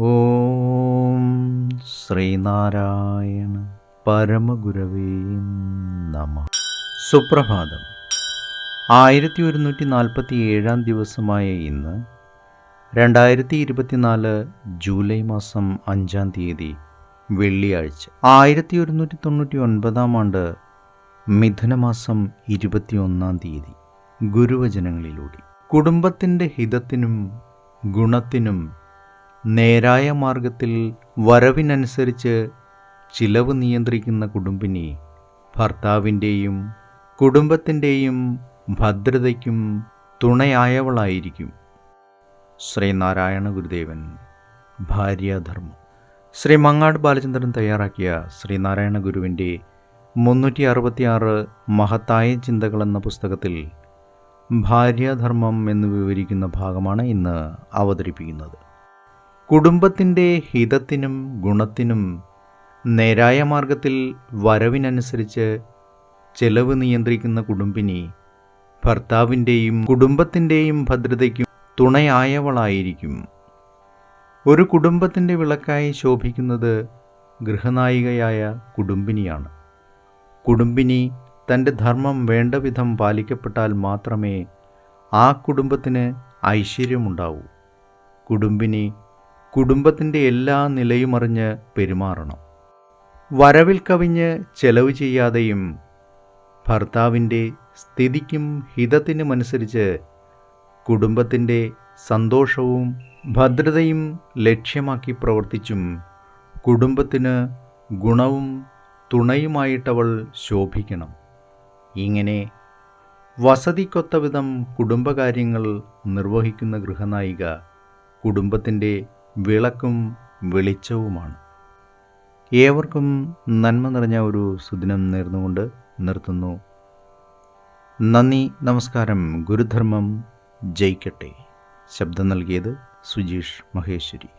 ഓം ശ്രീനാരായണ പരമഗുരവേ നമ. സുപ്രഭാതം. ആയിരത്തി ഒരുന്നൂറ്റി നാൽപ്പത്തി ഏഴാം ദിവസമായ ഇന്ന് രണ്ടായിരത്തി ഇരുപത്തിനാല് ജൂലൈ മാസം അഞ്ചാം തീയതി വെള്ളിയാഴ്ച. ആയിരത്തി ഒരുന്നൂറ്റി തൊണ്ണൂറ്റി ഒൻപതാം ആണ്ട് മിഥുനമാസം ഇരുപത്തിയൊന്നാം തീയതി. ഗുരുവചനങ്ങളിലൂടെ. കുടുംബത്തിന്റെ ഹിതത്തിനും ഗുണത്തിനും നേരായ മാർഗത്തിൽ വരവിനനുസരിച്ച് ചിലവ് നിയന്ത്രിക്കുന്ന കുടുംബിനി ഭർത്താവിന്റെയും കുടുംബത്തിന്റെയും ഭദ്രതയ്ക്കും തുണയായവളായിരിക്കും. ശ്രീനാരായണ ഗുരുദേവൻ ഭാര്യാധർമ്മം. ശ്രീ മങ്ങാട് ബാലചന്ദ്രൻ തയ്യാറാക്കിയ ശ്രീനാരായണ ഗുരുവിന്റെ മുന്നൂറ്റി അറുപത്തിയാറ് മഹത്തായ ചിന്തകൾ എന്ന പുസ്തകത്തിൽ ഭാര്യാധർമ്മം എന്ന് വിവരിക്കുന്ന ഭാഗമാണ് ഇന്ന് അവതരിപ്പിക്കുന്നത്. കുടുംബത്തിന്റെ ഹിതത്തിനും ഗുണത്തിനും നേരായ മാർഗത്തിൽ വരവിനനുസരിച്ച് ചെലവ് നിയന്ത്രിക്കുന്ന കുടുംബിനി ഭർത്താവിന്റെയും കുടുംബത്തിന്റെയും ഭദ്രതയ്ക്കും തുണയായവളായിരിക്കും. ഒരു കുടുംബത്തിന്റെ വിളക്കായി ശോഭിക്കുന്നത് ഗൃഹനായികയായ കുടുംബിനിയാണ്. കുടുംബിനി തന്റെ ധർമ്മം വേണ്ട വിധം പാലിക്കപ്പെട്ടാൽ മാത്രമേ ആ കുടുംബത്തിന് ഐശ്വര്യമുണ്ടാവൂ. കുടുംബിനി കുടുംബത്തിന്റെ എല്ലാ നിലയും അറിഞ്ഞ് പെരുമാറണം. വരവിൽ കവിഞ്ഞ് ചെലവ് ചെയ്യാതെയും ഭർത്താവിന്റെ സ്ഥിതിക്കും ഹിതത്തിനുമനുസരിച്ച് കുടുംബത്തിന്റെ സന്തോഷവും ഭദ്രതയും ലക്ഷ്യമാക്കി പ്രവർത്തിച്ചും കുടുംബത്തിന് ഗുണവും തുണയുമായിട്ടവൾ ശോഭിക്കണം. ഇങ്ങനെ വസതിക്കൊത്ത വിധം കുടുംബകാര്യങ്ങൾ നിർവഹിക്കുന്ന ഗൃഹനായിക കുടുംബത്തിന്റെ വിളക്കും വെളിച്ചവുമാണ്. ഏവർക്കും നന്മ നിറഞ്ഞ ഒരു സുദിനം നേർന്നുകൊണ്ട് നിർത്തുന്നു. നന്ദി നമസ്കാരം ഗുരുധർമ്മം ജയിക്കട്ടെ. ശബ്ദം നൽകിയത് സുജീഷ് മഹേശ്വരി.